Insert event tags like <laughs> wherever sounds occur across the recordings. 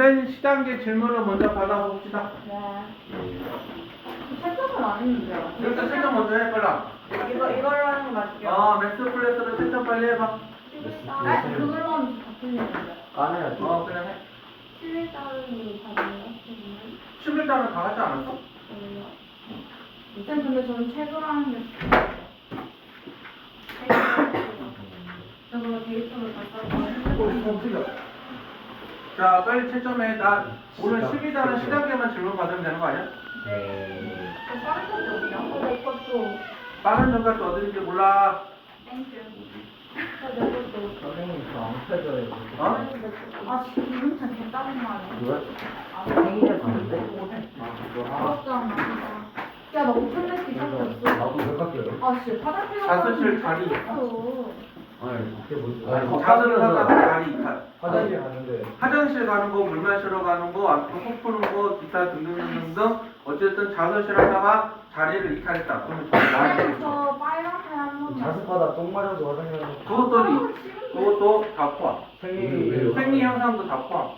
센 시단계 질문을 먼저 받아봅시다. 네. 채점은 안 했는데요. 일단 채점 먼저 해, 빨라. 이거 이걸로 하는 거 맞죠? 어, 맥스 플래스로 채점 빨리 해봐. 아, 그걸로 하면 바뀌는데. 까내야지. 어, 그냥 해. 11달러로 받아요? 11단은 다 하지 않았어? 일단 근데 저는 책으로 하는 게 저거 <laughs> 데이터를 다 써서 어, 틀려. 자, 빨리 채점해. 나 오늘 12단은 시단계만 질문 받으면 되는 거 아니야? 네. 저 빠른 건지 어디냐? 어, 내 것도 빠른 전까지 어딘지 몰라. 땡큐 어, 내 것도 선생님이 저안 펴줘요. 어? 아 지금 이름참 개짜증나네 그거? 생일에 봤는데? 아, 그거. 부럽잖아 야나 오픈레스 이상했어 나도 몇 바퀴요? 아 진짜 화장실 자습실 자리. 있어 아니, 그게 뭐지? 자수를 하다가 다리 이탈. 화장실 갔는데. 화장실 가는 거, 물 마시러 가는 거, 앞으로 코 푸는 거, 기타 등등등등 어쨌든 자습실 하다가 자리를 이탈했다. 그러면 나한테. 저 빨간색 한 번만 자습하다 똥 맞아서 화장실. 그것도 아, 이- 싫은데. 그것도 다 포함. 생리. 생리 현상도 다 포함.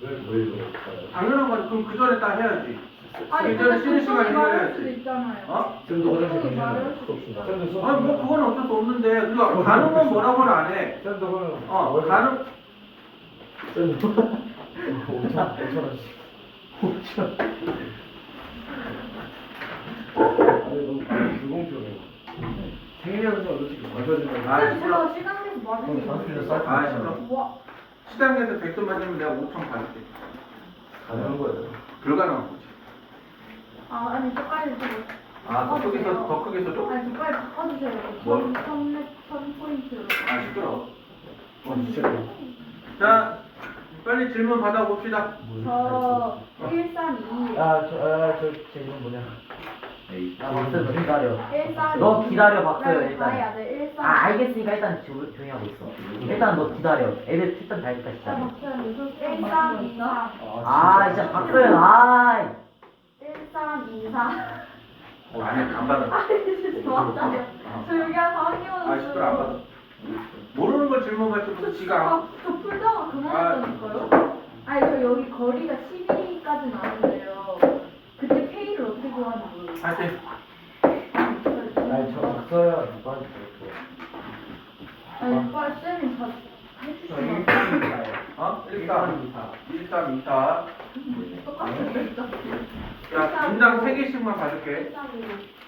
왜, 왜, 당연한 거지. 그럼 그 전에 딱 해야지. 아니 그 근데 쉬는 시간에 해야지. 수도 있잖아요 어? 쌤도 교통이 마를 수도 있어 아니 뭐 그건 어쩔 수 없는데 그러니까 가는 건 뭐라고는 안 해. 그러면. 어 가는 쌤도. 5천, 5천 원씩. 5천. 아니, 너무 불공평해. 생리 현상 솔직히 맞아주면. 아, 쌤 싫어. 제가 시간에서 맞을 수 있어요 쌀 아, 싫어. 와 시장에서 100점 맞으면 내가 5천 받을게. 가능한 거예요. 불가능한 거지. 아, 아니 젓갈이 좀 아, 더 크게서 더 크게서 좀. 아니 젓갈 바꿔주셔야 돼요 뭘? 천, 천, 천 포인트로 아 시끄러. 어, 진짜. 자 빨리 질문 받아봅시다. 저 132, 야, 저, 아, 저, 제 이름 뭐냐? 아, 박스 너 기다려. 132 너 기다려, 박스, 나 일단. 봐야 돼, 132 아, 알겠으니까 일단 조, 조용히 하고 있어. 일단 너 기다려. 애들 일단 다 일단 요즘 1324 아, 진짜 박서연, 아 1324 아니 안 받아. 맞아요 저 여기 한 4학년 아 시끄러 안 받아. 모르는 걸 질문 받지 무슨 지가. 아, 저 풀다가 그만했다니까요? 아니 저 여기 거리가 12까지는 아는데요. 그때 페이를 어떻게 구하는지 모르겠어요. 하여튼 아니, 저 박서야, 누가 아니 빨리 쌤이 다 해주시면 어 13, 13, 24. 똑같은 진짜 야 인당 3 개씩만 받을게.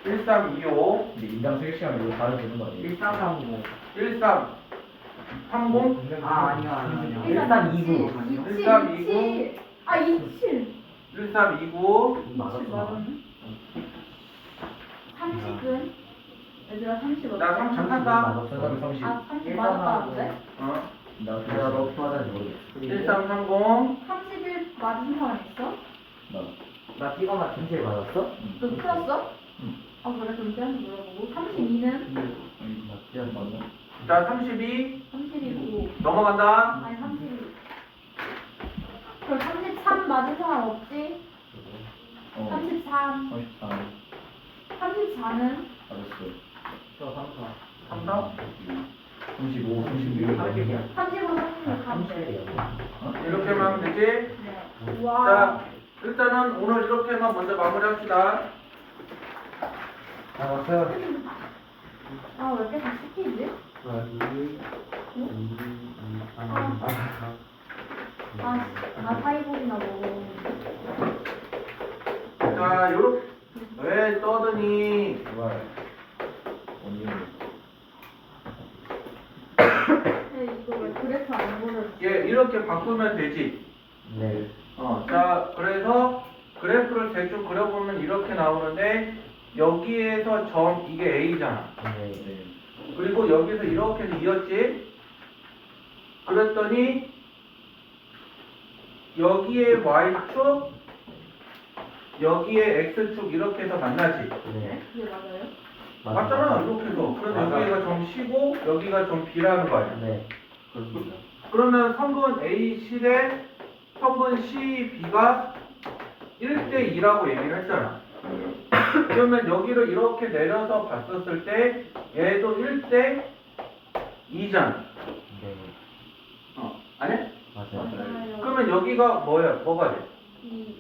1325, 근데 인당 3시간 이거 다른 되는 거 아니에요? 1330. 13, 30, 아, 아니야, 아니야, 아니야. 1329. 1329아 27! 1329, 맞았어. 맞았네 30은? 얘들아 30나 어때? 30 한다. 저 30. 아30 맞았다는데? 어 나 어떻게 맞았는지 모르겠어. 1330, 31 맞은 사람 있어? 나 띠거나 김치를 맞았어? 너 풀었어? 아 그래 그럼 쟤한테 물어보고 32는? 맞지? 맞나? 자 32, 32고 넘어간다. 아니 32 그럼 33 맞은 사람 없지? 어, 33 34. 34는? 알았어. 저 3사. 33, 35, 36. 35, 36 하면 돼 37이야. 이렇게만 하면 되지? 네. 와자 일단은 오늘 이렇게만 먼저 마무리합시다. 아, 박서야. 아, 왜 이렇게 다 시키지? 아, 나 사이복이나 먹어. 자 요렇게 왜 떠드니? 좋아요. 언니. 그래프 안? 예 이렇게 바꾸면 되지. 네. 어, 자, 그래서 그래프를 대충 그려보면 이렇게 나오는데 여기에서 점 이게 A잖아. 네. 네. 그리고 여기서 이렇게 해서 이었지. 그랬더니 여기에 Y축, 여기에 X축 이렇게 해서 만나지. 네. 그게 맞아요? 맞잖아, 이렇게 해서. 그래서 맞아. 여기가 점 C고 여기가 점 B라는 거 아니야. 네. 그러면 성분 A실에 성분 CB가 1대 2라고 얘기를 했잖아. 그러면 여기를 이렇게 내려서 봤었을 때 얘도 1대 2잖아. 네. 어, 아니야? 맞아요. 맞아요. 그러면 여기가 뭐야? 뭐가 돼? 이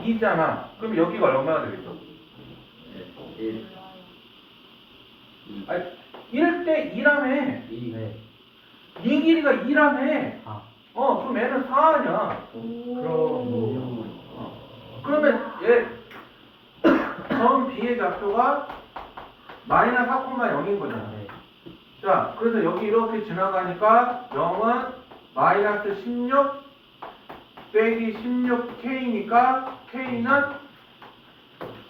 2잖아. 그럼 여기가 얼마가 되겠어? 1 아니, 1대 2라며. 2 네. 이 길이가 2라며. 아. 어, 그럼 얘는 4냐? 오. 그러면 얘, <coughs> 점 B의 좌표가 마이너스 4,0인 거잖아. 네. 자, 그래서 여기 이렇게 지나가니까 0은 마이너스 16 빼기 16K니까 K는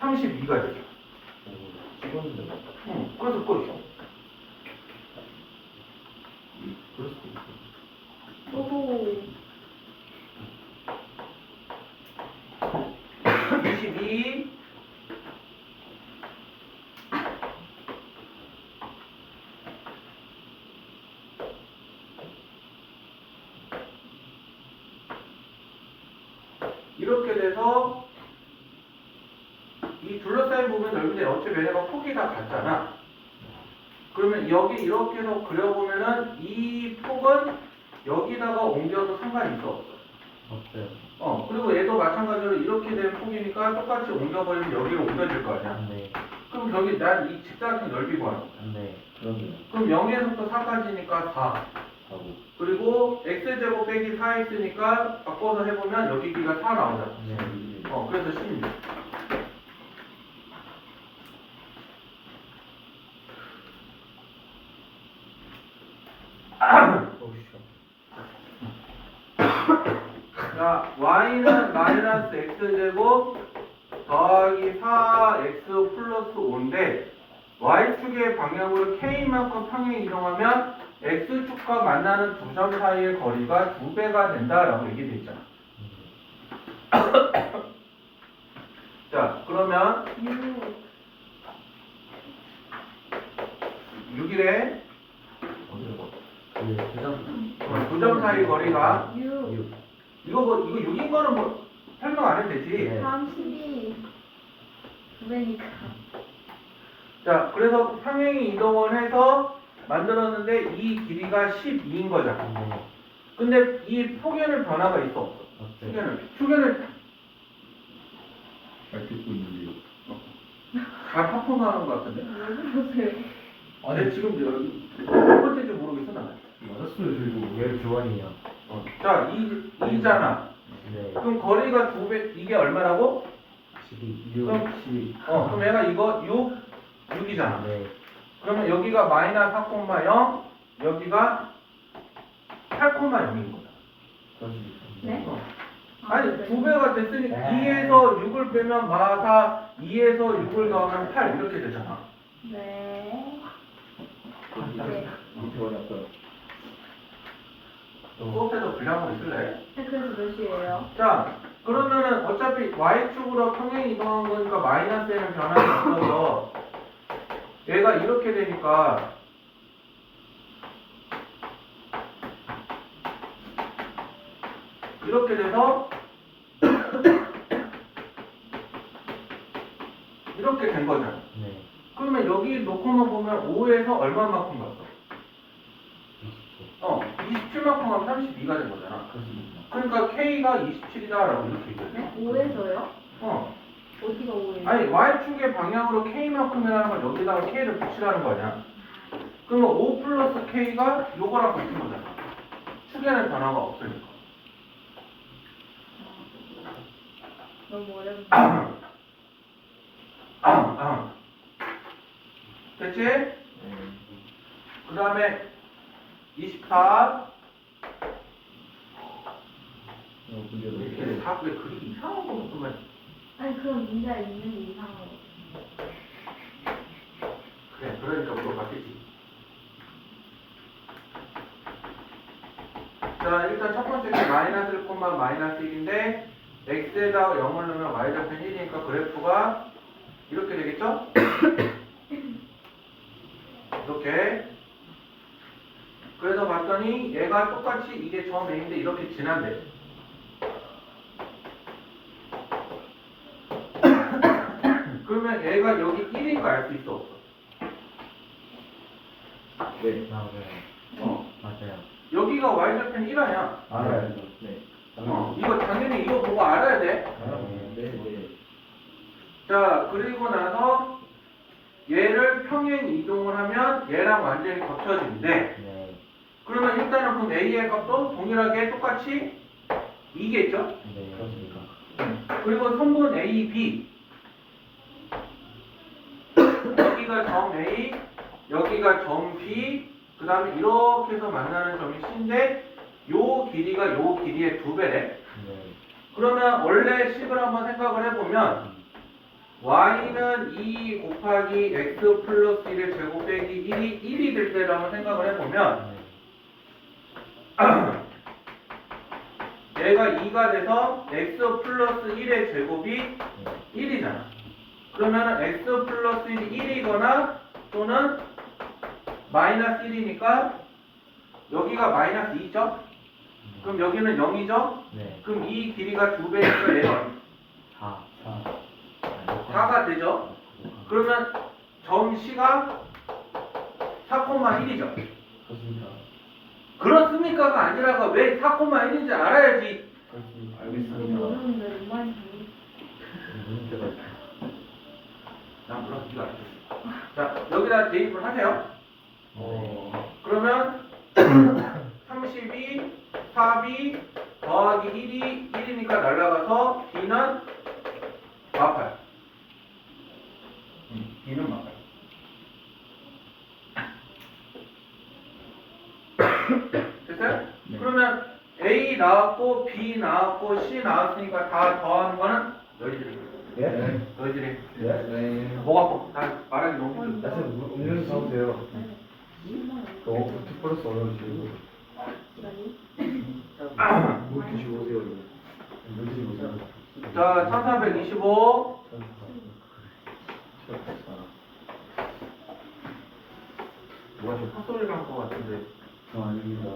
32가 되죠. 응, 그래서 끝이요. 그럴 수도 있어 오. 22 이렇게 돼서 이 둘러싸인 부분 넓은데 어차피 얘네가 폭이 다 같잖아. 그러면 여기 이렇게 해서 그려보면은 이 폭은 여기다가 옮겨도 상관이 있어 없어? 없어요. 어, 그리고 얘도 마찬가지로 이렇게 된 폭이니까 똑같이 옮겨버리면 여기로 옮겨질 거 아니야. 네. 그럼 여기 난 이 직사각형 넓이 구하는 거야. 네. 그러면 그럼 0에서부터 4까지니까 4. 하고 그리고 x제곱 빼기 4x니까 바꿔서 해보면 여기 길이가 4 나오잖아. 네. 어, 그래서 16. 자, y는 마이너스 x제곱 더하기 4x 플러스 5인데 y축의 방향으로 k만큼 평행 이동하면 x축과 만나는 두 점 사이의 거리가 두 배가 된다라고 얘기돼 있잖아. <coughs> 자, 그러면 유. 6일에 어디로 가? 그 두점 두점 사이 거리가 유. 이거 뭐 이거 6인 거는 뭐 설명 안 해도 되지. 네. 32. 두 배니까. 자, 그래서 평행이 이동을 해서 만들었는데 이 길이가 12인 거잖아. 네. 근데 이 폭에는 변화가 있어 없어? 없어요. 축에는 축에는 잘 듣고 있는데요 잘 퍼포먼하는 것 같은데. 왜 그러세요? 아니 지금 여기 몇 번째인지 모르겠어 나. 맞았어요 저희도 왜 교원이에요? 어. 자, 이 이잖아. 네. 그럼 거리가 두 배 이게 얼마라고? 12. 그럼 12 어, 그럼 얘가 이거 6 6이잖아. 네. 그러면 여기가 마이너스 4,0 여기가 8,0인 거다. 네? 어. 아, 아니 네. 두 배가 됐으니까 네. 2에서 6을 빼면 마사 2에서 6을 더하면 8 이렇게 되잖아. 네. 네. 원이 아 까 수업에서 분량으로 있을래? 네, 그래서 몇 시예요? 자, 그러면은 어차피 y축으로 평행 이동한 거니까 마이너스에는 변함이 없어서 얘가 이렇게 되니까 이렇게 돼서 이렇게 된 거잖아. 네. 그러면 여기 놓고만 보면 5에서 얼마만큼 갔어? 20초. 어, 27만큼 하면 32가 된 거잖아. 그러니까 K가 27이다라고 이렇게 얘기해. 네? 5에서요? 어. 어디가 5예요? 아니, Y축의 방향으로 K만큼이라는 건 여기다가 K를 붙이라는 거 아니야? 그러면 5 플러스 K가 요거랑 같은 거잖아. 축에는 변화가 없으니까. 너무 어렵네. 됐지? 네. 그 다음에 24. 어 문제도 이렇게 왜 그리 이상한 거 보면 아니, 그럼 문제가 있는 거. 그래, 그러니까 물어봤겠지. 자, 일단 첫 번째 게 마이너스 1, 마이너스 1인데 x에다가 0을 넣으면 y좌편 1이니까 그래프가 이렇게 되겠죠? <coughs> 이렇게. 그래서 봤더니 얘가 똑같이 이게 점 A인데 이렇게 지난대. <coughs> 그러면 얘가 여기 1인 거 알 수 있어 없어? 네 맞아요. 어. 맞아요. 여기가 y좌편 1화야. 알아요 네 어, 이거 당연히 이거 보고 알아야 돼. 네, 네. 자, 그리고 나서 얘를 평행 이동을 하면 얘랑 완전히 겹쳐진대. 네. 그러면 일단은 그럼 A의 값도 동일하게 똑같이 2겠죠? 네. 그렇습니까? 그리고 선분 A, B. 여기가 점 A, 여기가 점 B, 그 다음에 이렇게 해서 만나는 점이 C인데, 요 길이가 요 길이의 두 배래. 네. 그러면 원래 식을 한번 생각을 해보면, y는 2 곱하기 x 플러스 1의 제곱 빼기 1이 1이 될 한번 생각을 해보면, 얘가 2가 돼서 x 플러스 1의 제곱이 1이잖아. 그러면은 x 플러스 1이 1이거나 또는 마이너스 1이니까 여기가 마이너스 2죠? 그럼 여기는 0이죠? 네. 그럼 이 길이가 두 배니까 얘는 4. 4 가 되죠? 그러면 점 C가 4,1이죠? 그렇습니다. 그렇습니까가 아니라가 왜 4,1인지 알아야지. 그렇습니다. 너무 알겠습니다. 몰라, 알겠어. 자, 여기다 대입을 하세요. 어, 그러면 <coughs> 32, 4b 더하기 1이 1이니까 날라가서 b는 마파요. 음, b는 마파요. 됐어요? 네. 그러면 a 나왔고 b 나왔고 c 나왔으니까 다 더하는 거는 너희들이 예? 너희들이 예? 네. 뭐 갖고 다 말하기 너무 힘들어. 나 지금 음료수 사오세요. 너무 부트 플러스 어려우시고. 물 드시고 오세요. 물 드시고 오세요. 자, 1425 뭐가 좀 헛소리 난것 같은데 저 아닙니다.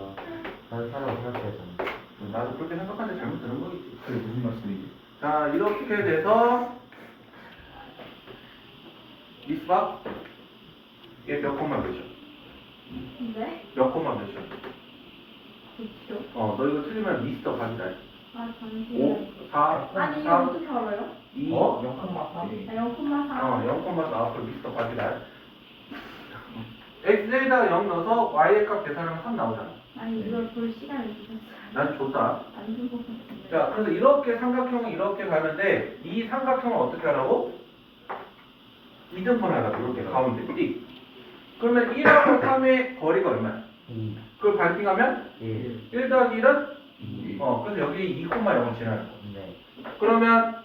다른 사람 생각해서. 나도 그렇게 생각하는데 잘못 들은 거겠지 그게 무슨 말씀이지? 자 이렇게 돼서 미스박 얘몇 콤마 몇이야? 네? 몇 콤마 몇이야? 그렇죠. 어너 이거 틀리면 미스터 가지다 아 5, 잠시만요. 4, 아니 이거 3, 어떻게 알아요? 2 어? 0,3아 0,4. 어0,4 앞으로 미스터 가지다 x에다가 0 넣어서 y의 값 계산하면 3 나오잖아 아니 이걸 볼 시간을 주셨어요. 난 좋다 안준것 같은데. 자, 그래서 이렇게 삼각형이 이렇게 가는데 이 삼각형을 어떻게 하라고? 이등분 하라고 이렇게 가운데 띠. 그러면 1하고 3의 거리가 얼마야? 2. 그걸 반띵하면 1. 1 더하기 1은? 이. 어, 그래서 여기 2,0을 지나는 거. 네. 그러면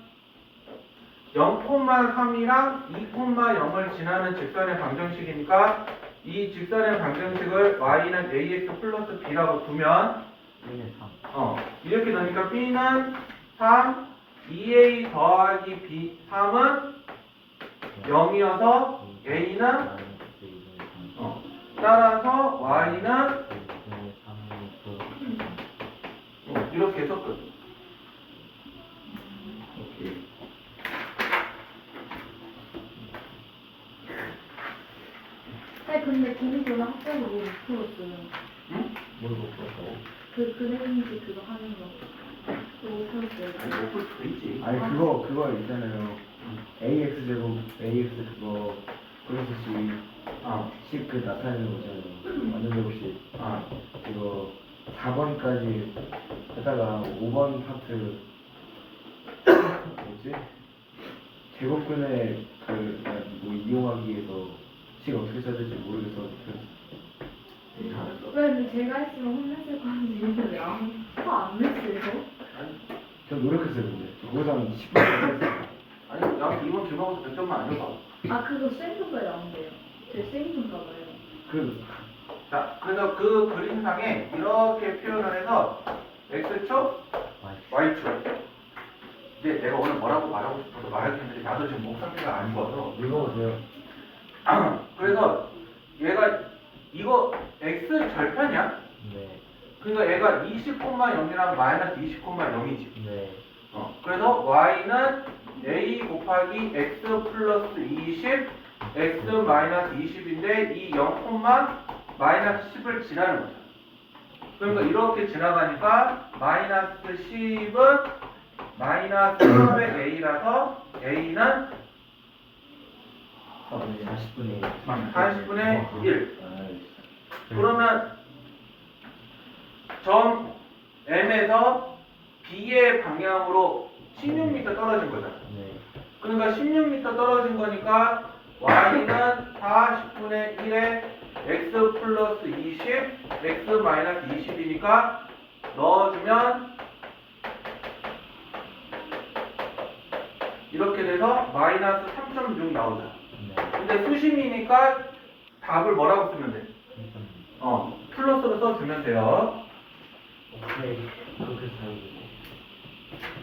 0,3이랑 2,0을 지나는 직선의 방정식이니까 이 직선의 방정식을 y는 ax 플러스 b라고 두면 1은 3. 어, 이렇게 되니까 B는 3, 2A 더하기 B, 3은 0이어서 A는 어, 따라서 Y는 어, 이렇게 했었거든. 오케이. 네 근데 기니보다 합격을 왜못 풀었어요? 응? 뭘못 풀었다고? 그 그레인지 그거 하는 거. 그거 못 풀었어요. 아니, 못 풀 수도 있지. 아니 그거 그거 있잖아요. Ax 제곱 ax 그거 플러스 c 어, c그 나타내는 거잖아요. 완전 제곱식. 어. 이거 4번까지 하다가 5번 파트 뭐지? 제곱근의 그뭐 이용하기 위해서 식 어떻게 써야 될지 모르겠어. 왜 근데 제가 했으면 혼냈을 것 같은데 왜 안, 화안 냈어요? 저 노력했어요 근데. 저한 10분 했어요. 아니, 나 이번 들어가서 100점만 안 줘봐. 아 그거 생분가 나온대요. 제 생분가 봐요. 그 자, 그래서 그 그림상에 이렇게 표현을 해서 X축, Y축. 이제 내가 오늘 뭐라고 말하고 싶어서 말할 텐데 나도 지금 목 상태가 안 좋아서 읽어보세요. <clears throat> 그래서 얘가 이거 x 절편이야? 네. 그러니까 얘가 20,0이랑 마이너스 20,0이지. 네. 어, 그래서 y는 a 곱하기 x 플러스 20, x 마이너스 20인데 이 0, 마이너스 10을 지나는 거죠. 그러니까 이렇게 지나가니까 마이너스 10은 마이너스 3의 a라서 a는 40분에 40분의 1. 그러면 점 M에서 B의 방향으로 16m 떨어진 거잖아. 네. 그러니까 16m 떨어진 거니까 y는 40분의 1에 x 플러스 20, x 마이너스 20이니까 넣어주면 이렇게 돼서 마이너스 3.6 나오잖아. 네. 근데 수심이니까 답을 뭐라고 쓰면 돼? 어, 플러스로 써주면 돼요. 오케이 그렇게 사용돼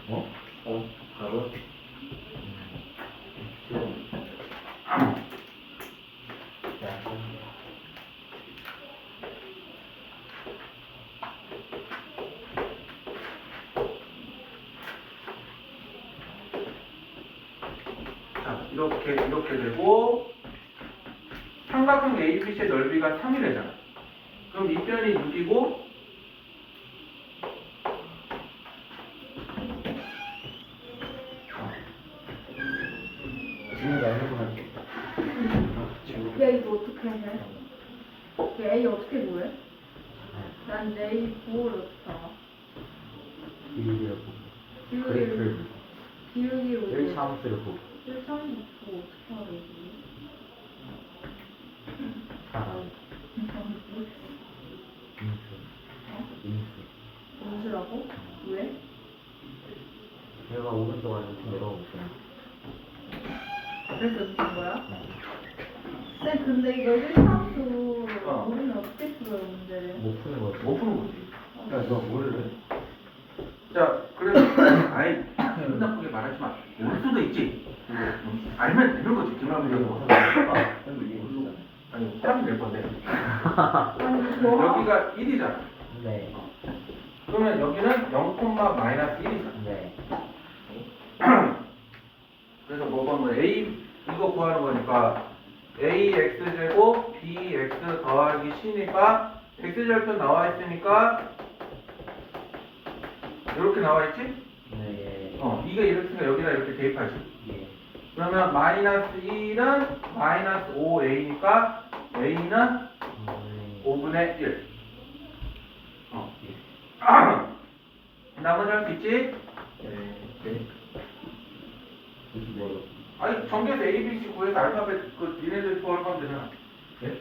어? 어? 이렇게, 이렇게 되고, 삼각형 ABC의 넓이가 3이래잖아. 그럼 이 변이 6이고, 지금 알고 갈게 야 이거 어떻게 해? 야 A 어떻게 구해? 난 A 구호를 어떻게 알아? 비밀이라고 기울기를 그래프를 기울기로 1차함수를 보고 1참 구호 어떻게 알아 이거? 사람 인수 인수 뭔지라고? 왜? 제가 오른쪽으로 이렇게 내려오고 있어요 그래서 무슨 거야? 쌤 근데 이거 1참수 어. 모르면 어떻게 풀어요 문제를? 못 푸는 거지 못 푸는 거지. 야너 모를래? 자, 그래서, 아이, 기분 나쁘게 말하지 마. 모를 수도 있지. 음, 알면 되는 거지, 기분 나쁘게. 어. 아니, 사람이 될 건데. 아니 뭐? 여기가 1이잖아. 네 그러면 여기는 0, 마이너스 1이잖아. 네. <clears throat> 그래서 뭐가 뭐 a 이거 구하는 거니까 ax 제곱 bx 더하기 c니까 x 절편 나와 있으니까 이렇게 나와 있지? 네. 어 이게 이렇으니까 여기다 이렇게 대입하지. 예. 그러면 마이너스 1은 마이너스 5a니까 a는 음, 5분의 1. 어. 나머지 할 수 있지? 네 무슨 뭐로? 아니 전개에서 A, B, C 구해서 알파벳 그 니네들 구하는 하면 되잖아. 네?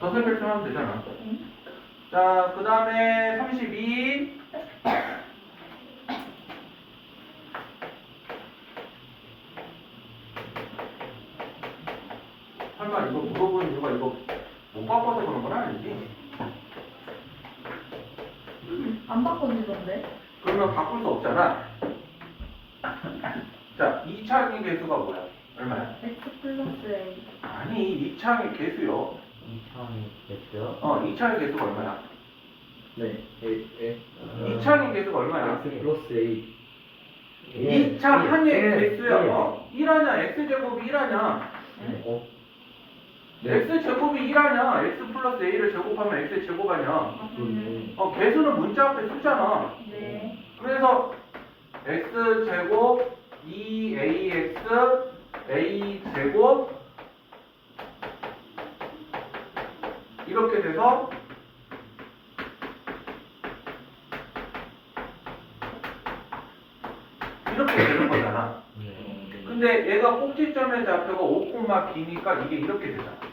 더블 벨트하면 되잖아. 응? 자, 그 다음에 32. 설마 이거 물어보는 이유가 이거 못 바꿔서 그런 건 아니지? 안 바꿔지던데? 그러면 바꿀 수 없잖아. 자, 2차항의 개수가 뭐야? 얼마야? X 플러스 A 아니, 2차항의 개수요. 이차함이 됐어요? 어, 2차항의 개수가 얼마야? 네 A A 2차항의 개수가 얼마야? X 플러스 A 2차 항의 예, 개수야. 예. 어, 1하냐? x제곱이 1하냐? 어? X제곱이 1하냐? x 플러스 a를 제곱하면 x제곱하냐? 아 네. 어, 개수는 문자 앞에 쓰잖아. 네. 그래서 x제곱 2ax a제곱 이렇게 돼서 이렇게 되는 거잖아. 네. 근데 얘가 꼭지점의 좌표가 5, b니까 이게 이렇게 되잖아.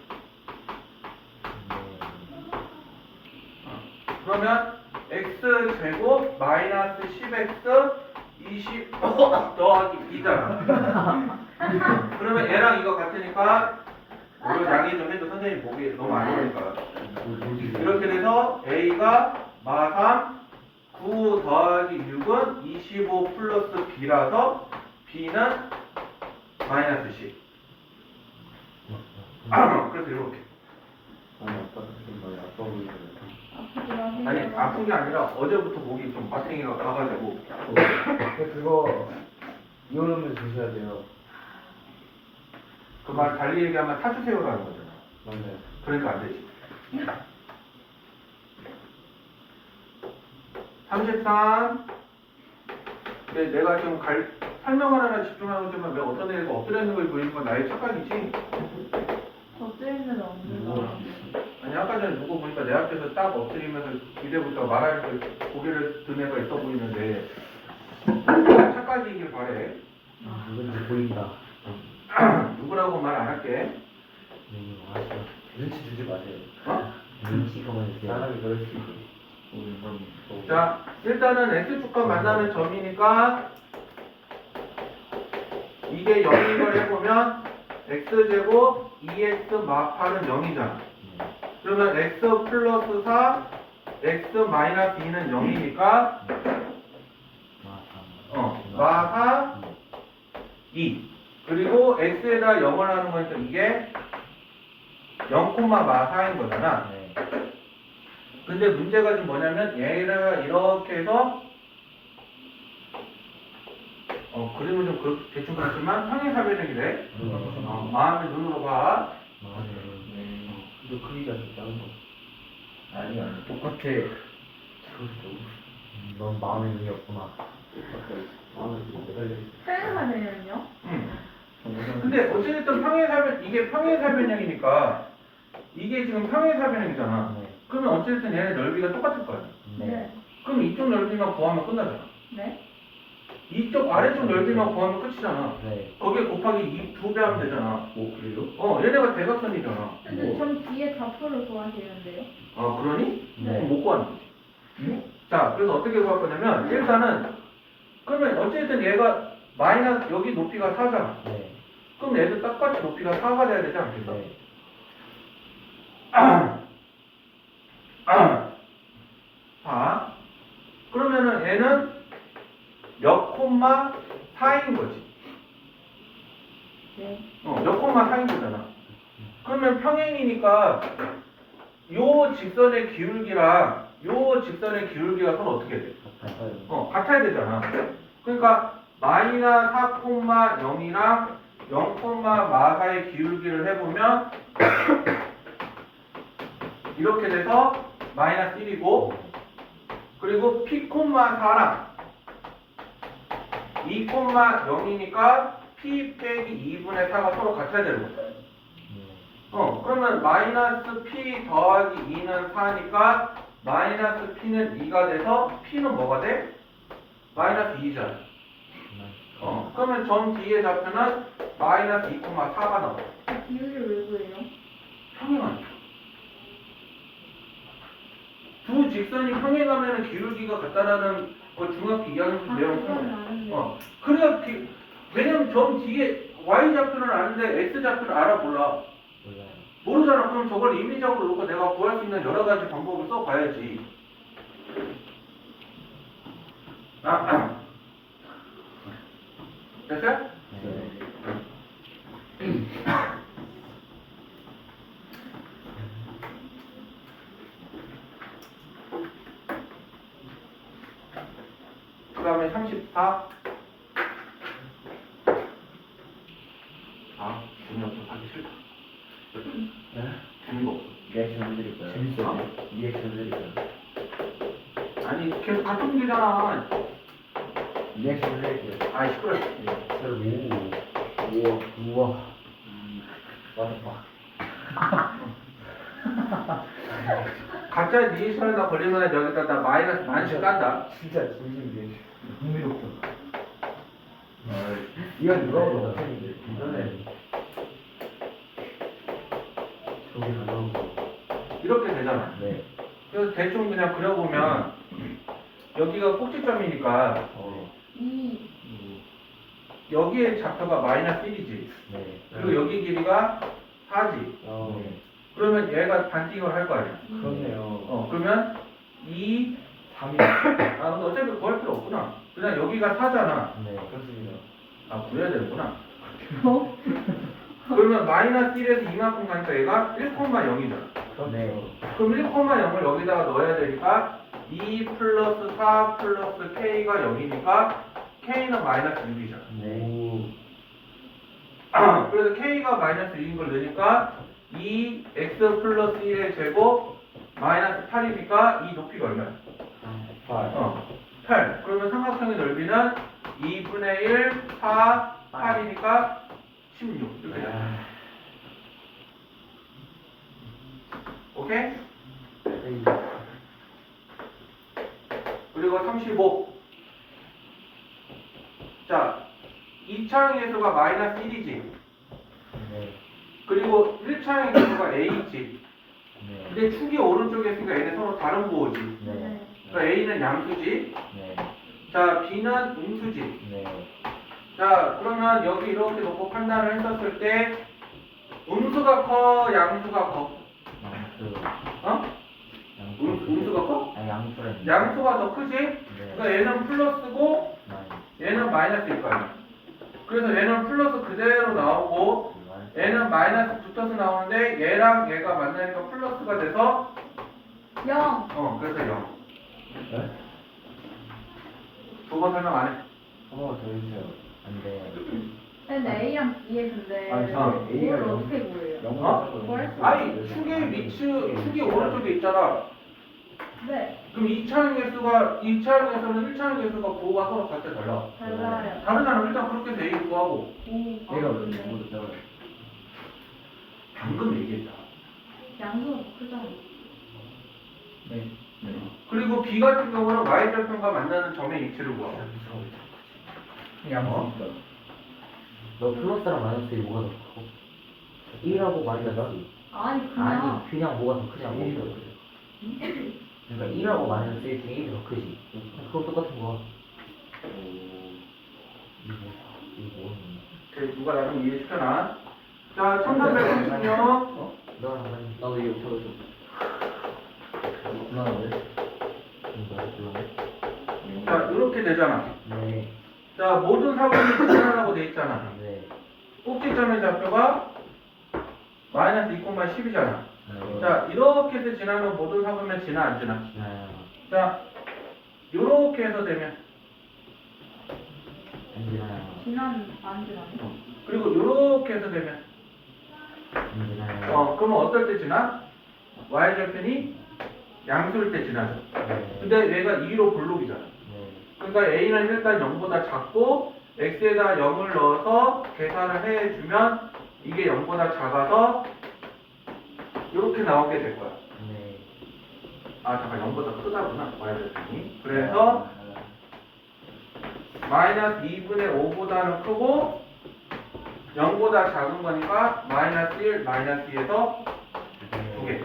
그러면 x 제곱 마이너스 10x 20 <laughs> 더하기 2잖아. 그러면 얘랑 이거 같으니까 오늘 양해 좀 해도 선생님 보기 너무 안 좋으니까. 이렇게 돼서 a가 마3 9 더하기 6은 25 플러스 b라서 b는 마이너스 10. <clears throat> 그래서 이렇게. 아니 아빠 아빠 보이는 아니 아픈 게 아니라 어제부터 목이 좀 마탱이가 가가지고 그거 이혼하면 주셔야 돼요 그 말 달리 얘기하면 타주세요라는 거잖아. 맞나요? 그러니까 안 되지. 33. 근데 내가 지금 갈, 설명하느라 집중하고 있지만 왜 어떤 애가 엎드려 있는 걸 보이는 건 나의 착각이지? 엎드리는 없는 거. 아니 아까 전에 누구 보니까 내 앞에서 딱 엎드리면서 이제부터 말할 때 고개를 든 애가 있어 보이는데 착각이길 바래. 누군지 보인다. <clears throat> 누구라고 말 안 할게. 음, 아시죠? 눈치 주지 마세요. 어? 눈치가 보여주세요. 사람이 그럴 수 있고. 자, 일단은 x축과 만나는 점이니까 이게 0인 걸 해보면 x제곱 2x 마파는 0이잖아. 그러면 x 플러스 4, x 마이너스 2는 0이니까 어, 마사 2. 그리고 x에다 0을 하는 거니까 이게 0, 마사인 거잖아. 네. 근데 문제가 지금 뭐냐면 얘가 이렇게 해서 어 그림은 좀 그, 대충 그렇지만 평행사변형이 돼. 어, 마음의 눈으로 봐. 맞아요. 너 크기가 좀 작은 거. 아니 아니. 똑같아. 음, 넌 마음의 눈이 없구나. 마음에 좀 매달려. 사용하면요? 음. 근데 어쨌든 평행사변 이게 평행사변형이니까 이게 지금 평행사변형이잖아. 네. 그러면 어쨌든 얘네 넓이가 똑같을 거야. 네. 그럼 이쪽 넓이만 구하면 끝나잖아. 네. 이쪽 아래쪽 넓이만 구하면 끝이잖아. 네. 거기에 곱하기 2, 2배 하면 되잖아. 오 그래요? 어, 얘네가 대각선이잖아. 근데 뭐. 전 뒤에 좌표를 구하시는데요. 아, 그러니? 네. 그럼 못 구하는 거지. 자, 그래서 어떻게 구할 거냐면, 일단은, 그러면 어쨌든 얘가 마이너스, 여기 높이가 4잖아. 네. 그럼 얘도 똑같이 높이가 4가 돼야 되지 않겠어? 네. <clears throat> 자, 그러면은 얘는 몇 콤마 4인 거지. 네. 어, 몇 콤마 4인 거잖아. 그러면 평행이니까 요 직선의 기울기랑 요 직선의 기울기가 서로 어떻게 돼? 같아요. 어, 같아야 되잖아. 그러니까 마이너스 4,0이랑 0,마사의 기울기를 해보면 이렇게 돼서 마이너스 1이고 그리고 P,4랑 2,0이니까 P 빼기 2분의 4가 서로 같아야 되는 거야. 네. 어, 그러면 마이너스 P 더하기 2는 4니까 마이너스 P는 2가 돼서 P는 뭐가 돼? 마이너스 2잖아. 어, 그러면 점 D의 좌표는 마이너스 2,4가 나와. 기울기를 왜 구해요? 평행하니까. 두 직선이 평행하면 기울기가 같다라는 거 중학교 2학년 아, 내용 그건 설명. 아는데. 어, 그래야 기, 왜냐면 점 D에 Y 좌표는 아는데 X 좌표는 알아 몰라. 몰라요. 모르잖아. 그럼 저걸 임의적으로 놓고 내가 구할 수 있는 여러 가지 방법을 써 봐야지. 아, 아. <clears throat> 됐어요? 네. 그 다음에 34. 아, 재미없어. 하기 싫다. 네? 재미가 없어. 리액션 해드릴 거예요. 재밌어요? 리액션 해드릴 거예요. 아니, 계속 문제잖아. 리액션 해드릴게요. 아, 시끄러. 오. 우와. 우와. 맞았다. 각자 리액션에다 걸리면 여기다 나 마이너스 만씩 깐다. 진짜 진심 리액션. 흥미롭다. 이건 누가 봐도 못했는데. 네. 저기 안 나온 거. 이렇게 되잖아. 네. 그래서 대충 그냥 그려보면 여기가 꼭지점이니까 어. 이 여기에 좌표가 마이너스 1이지. 네. 그리고 여기 길이가 4지. 어. 네. 그러면 얘가 반띵을 할 거 아니야. 그렇네요. 어, 그러면 2, 3이 아, 근데 어차피 구할 필요 없구나. 그냥 여기가 4잖아. 네. 그렇습니다. 아, 구해야 되는구나. 뭐? <laughs> 그러면 마이너스 1에서 이만큼 가니까 얘가 1,0이잖아. 그렇죠. 네. 그럼 1,0을 여기다가 넣어야 되니까 2 플러스 4 플러스 K가 0이니까 K는 마이너스 6이잖아. 네. 오. <clears throat> 그래서 K가 마이너스 6인 걸 넣으니까 2 X 플러스 1의 제곱 마이너스 8이니까 이 높이가 얼마야? 아, 어, 8. 그러면 삼각형의 넓이는 2분의 1, 4, 8이니까 16. 이렇게 돼. 오케이? 그리고 35. 자, 2차항의 개수가 마이너스 1이지. 네. 그리고 1차항의 개수가 a지. 네. 근데 축이 오른쪽에 있으니까 얘네 서로 다른 부호지. 네. 그러니까 a는 양수지. 네. 자, b는 음수지. 네. 자, 그러면 여기 이렇게 놓고 판단을 했었을 때 음수가 커, 양수가 커? 양수. 어? 양수. 음, 음수가 커? 아, 양수는. 양수가 더 크지? 네. 그러니까 얘는 플러스고 마이너스. 얘는 마이너스일 거 아니야. 그래서 얘는 플러스 그대로 나오고 얘는 마이너스 붙어서 나오는데 얘랑 얘가 만나니까 플러스가 돼서 0. 어 그래서 0. 네? 두 번 설명 안 해. 한 번만 더 해주세요. 안 돼. 근데 A랑 B의 근데 아니, 어, A가 어떻게 구해요? 영어 어? 뭘? 아니 축의 위치 축이 오른쪽에 있잖아. 네, 그럼 2차항 개수가 2차항 개수는 1차항 개수가 부호가 서로 같아 달라. 달라요. 다르잖아. 일단 그렇게 돼 있고 하고 오, 아, 얘가 그러네. 뭐 잡아요? 방금 얘기했다. 더 크잖아. 네. 네. 그리고 B 같은 경우는 y 절편과 만나는 점의 위치를 구하. 양수니까. 너 플러스랑 마이너스에 뭐가 더 크고? 1하고 마이너스? 아니, 그냥. 아니, 그냥 뭐가 더 크냐고. 그러니까 1하고 마이너스 1 중에 1이 더 크지. 그거 똑같은 거야. 이거 뭐, 이거 뭐. 그 누가 나를 이해시켜놔. 자, 1330요. 너랑 나는 나도 이거 쳐줘. 불안한데? 이거 몰랐네. 자, 이렇게 되잖아. 네. 자, 모든 사분이 분산하고 돼 있잖아. 네. 꼭지점의 좌표가 마이너스 2,10이잖아. 네. 자, 이렇게 해서 지나면 모든 사분면 지나 안 지나? 아, 자, 요렇게 해서 되면 안 지나요. 지난, 안 지나네. 그리고 요렇게 해서 되면 안 지나요. 어, 그러면 어떨 때 지나? y 절편이 양수일 때 지나죠. 네. 근데 얘가 2로 볼록이잖아. 네. 그러니까 a는 일단 0보다 작고 x에다 0을 넣어서 계산을 해주면 이게 0보다 작아서 이렇게 나오게 될 거야. 네. 아 잠깐 0보다 크다구나 y절편이. 그래서 마이너스 2분의 5보다는 크고 0보다 작은 거니까 마이너스 1, 마이너스 2에서 두 개.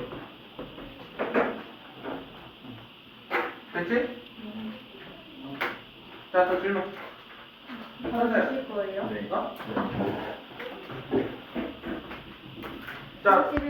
됐지? 자, 또 질문. 더 하세요. 거예요? 네. 어? 네. 자,